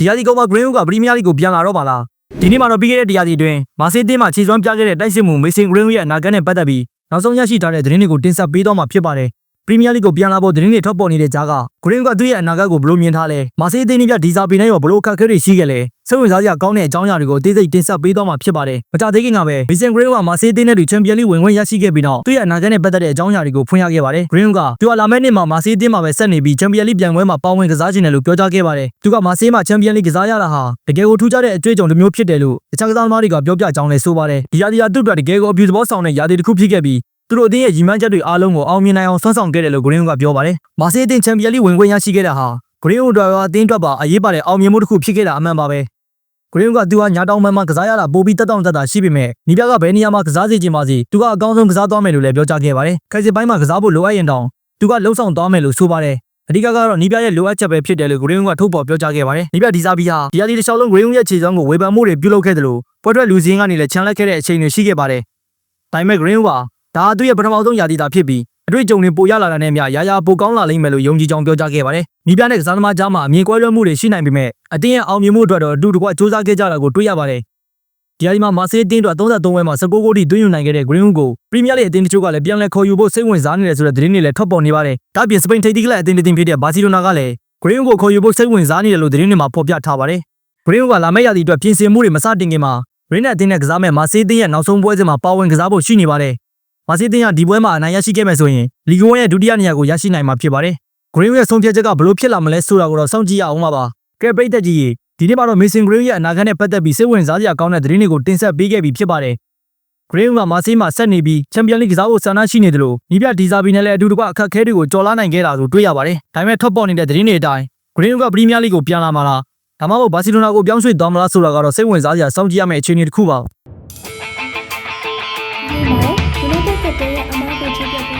ဒီယာဒီကောင်မ Green ကပရီးမီးယားလိကိုပြန်လာတော့ပါလားဒီနေ့မှာတော့ပြီးခဲ့တဲ့တရားစီအတွင်းမာဆေးတင်းမှာခြေစွမ်းပြခဲ့တဲ့တိုက်စစ်မှုမေဆင် Green ရဲ့အနာဂတ်နဲ့ပတ်သက်ပြီးနောက်ဆုံးရရှိထားတဲ့သတင်းတွေကိုတင်ဆက်ပေးတော့မှာဖြစ်ပါတယ် ပရီးမီးယားလိကိုပြန်လာဖို့သတင်းတွေထွက်ပေါ်နေတဲ့ကြားက Green ကသူ့ရဲ့အနာဂတ်ကိုဘယ်လိုမြင်ထားလဲမာဆေးတင်းနည်းပြဒီဇာပီနဲ့ရောဘယ်လိုအခက်အခဲတွေရှိခဲ့လဲစိတ်ဝင်စားစရာကောင်းတဲ့အကြောင်းအရာတွေကိုအသေးစိတ်တင်ဆက်ပေးတော့မှာဖြစ်ပါတယ်မကြသေးခင်ကပဲမေဆင် Green ကမာဆေးတင်းနဲ့တူချန်ပီယံလိဝင်ခွင့်ရရှိခဲ့ပြီးတော့သူ့ရဲ့အနာဂတ်နဲ့ပတ်သက်တဲ့အကြောင်းအရာတွေကိုဖွင့်ရခဲ့ပါတယ် Green ကသူကလာမယ့်နှစ်မှာမာဆေးတင်းမှာပဲဆက်နေပြီးချန်ပီယံလိပြိုင်ပွဲမှာပါဝင်ကစားခြင်းတယ်လို့ပြောကြားခဲ့ပါတယ်သူကမာဆေးမှာချန်ပီယံလိကစားရတာဟာတကယ်ကိုထူးခြားတဲ့အတွေ့အကြုံတစ်မျိုးဖြစ်တယ်လို့တခြားကစားသမားတွေကပြောပြကြောင်းလည်းဆိုပါတယ်ဒီရာသီကသူ့အတွက်တကယ်ကိုအပြည့်သဘောဆောင်တဲ့ရာသီတစ်ခုဖြစ်ခဲ့ပြီး သူတို့အသင်းရဲ့ရည်မှန်းချက်တွေအားလုံးကိုအောင်မြင်နိုင်အောင်ဆွမ်းဆောင်ခဲ့တယ်လို့ဂရင်းကပြောပါတယ်။မာဆေးအသင်းချန်ပီယံလိဝင်ခွင့်ရရှိခဲ့တာဟာဂရင်းတို့ရောအသင်းအတွက်ပါအရေးပါတဲ့အောင်မြင်မှုတစ်ခုဖြစ်ခဲ့တာအမှန်ပါပဲ။ဂရင်းကသူဟာညာတောင်မှန်မှကစားရတာပိုပြီးတက်တောင့်တက်တာရှိပေမဲ့နီးပြကဘယ်နေရာမှာကစားစီခြင်းပါစီသူကအကောင်းဆုံးကစားသွားမယ်လို့လည်းပြောကြားခဲ့ပါတယ်။ခိုင်စစ်ပိုင်းမှာကစားဖို့လိုအပ်ရင်တောင်သူကလှုပ်ဆောင်သွားမယ်လို့ဆိုပါတယ်။အဓိကကတော့နီးပြရဲ့လိုအပ်ချက်ပဲဖြစ်တယ်လို့ဂရင်းကထုတ်ဖော်ပြောကြားခဲ့ပါတယ်။နီးပြဒီဇာဘီဟာဒီယာဒီတစ်လျှောက်လုံးဂရင်းရဲ့ခြေစွမ်းကိုဝေဖန်မှုတွေပြုလုပ်ခဲ့တယ်လို့ပွဲထွက်လူစင်းကနေလည်းချန်လက်ခဲ့တဲ့အချိန်တွေရှိခဲ့ပါတယ်။ဒါပေမဲ့ဂရင်းက ဒါသူ့ရဲ့ပထမဆုံးယာတီတာဖြစ်ပြီးအတွေ့အကြုံတွေပိုရလာတာနဲ့မျှရာရာပိုကောင်းလာလိမ့်မယ်လို့ယုံကြည်ကြောင်းပြောကြားခဲ့ပါတယ်။နီးပြတဲ့ကစားသမားကြားမှာအမြင်ကွဲလွဲမှုတွေရှိနိုင်ပေမဲ့အတင်းရဲ့အောင်မြင်မှုအတွက်တော့အတူတကွစ조사ခဲ့ကြတာကိုတွေ့ရပါတယ်။ဒီအဒီမှာမာဆေးအတင်းအတွက်33ဝဲမှာ19ဂိုးထိသွင်းယူနိုင်ခဲ့တဲ့ Green ကိုပရီးမီးယားလိအသင်းတချို့ကလည်းပြန်လည်ခေါ်ယူဖို့စိတ်ဝင်စားနေတယ်ဆိုတဲ့သတင်းတွေလည်းထွက်ပေါ်နေပါတယ်။ဒါ့အပြင်စပိန်ထိပ်သီးကလပ်အသင်းတစ်သင်းဖြစ်တဲ့ဘာစီလိုနာကလည်း Green ကိုခေါ်ယူဖို့စိတ်ဝင်စားနေတယ်လို့သတင်းတွေမှာဖော်ပြထားပါတယ်။ Green ကလာမယ့်ရာသီအတွက်ပြင်ဆင်မှုတွေမစတင်ခင်မှာ Green နဲ့အသင်းနဲ့ကစားမဲ့မာဆေးအသင်းရဲ့နောက်ဆုံးပွဲစဉ်မှာပါဝင်ကစားဖို့ရှိနေပါတယ်။ မာစီတင်ကဒီပွဲမှာအနိုင်ရရှိခဲ့မယ်ဆိုရင်လီဂိုဝန်ရဲ့ဒုတိယနေရာကိုရရှိနိုင်မှာဖြစ်ပါတယ်။ Green ရဲ့ဆုံးဖြတ်ချက်ကဘယ်လိုဖြစ်လာမလဲဆိုတာကိုတော့စောင့်ကြည့်ရအောင်ပါပါ။ကဲပိတ်သက်ကြီးရေဒီနေ့မှာတော့ Mason Green ရဲ့အနာဂတ်နဲ့ပတ်သက်ပြီးစိတ်ဝင်စားစရာကောင်းတဲ့သတင်းတွေကိုတင်ဆက်ပေးခဲ့ပြီးဖြစ်ပါတယ်။ Green ကမာစီမှာဆက်နေပြီးချန်ပီယံလိကစားဖို့ဆန္ဒရှိနေတယ်လို့နီးပြဒီဇာဘီနဲ့လည်းအတူတကွအခက်အခဲတွေကိုကျော်လွှားနိုင်ခဲ့တာကိုတွေ့ရပါတယ်။ဒါပေမဲ့ထွက်ပေါ်နေတဲ့သတင်းတွေအတိုင်း Green ကပရီးမီးယားလိကိုပြန်လာမှာလားဒါမှမဟုတ်ဘာစီလိုနာကိုပြောင်းရွှေ့သွားမလားဆိုတာကတော့စိတ်ဝင်စားစရာစောင့်ကြည့်ရမယ့်အခြေအနေတစ်ခုပါ။ Antes de que haya amado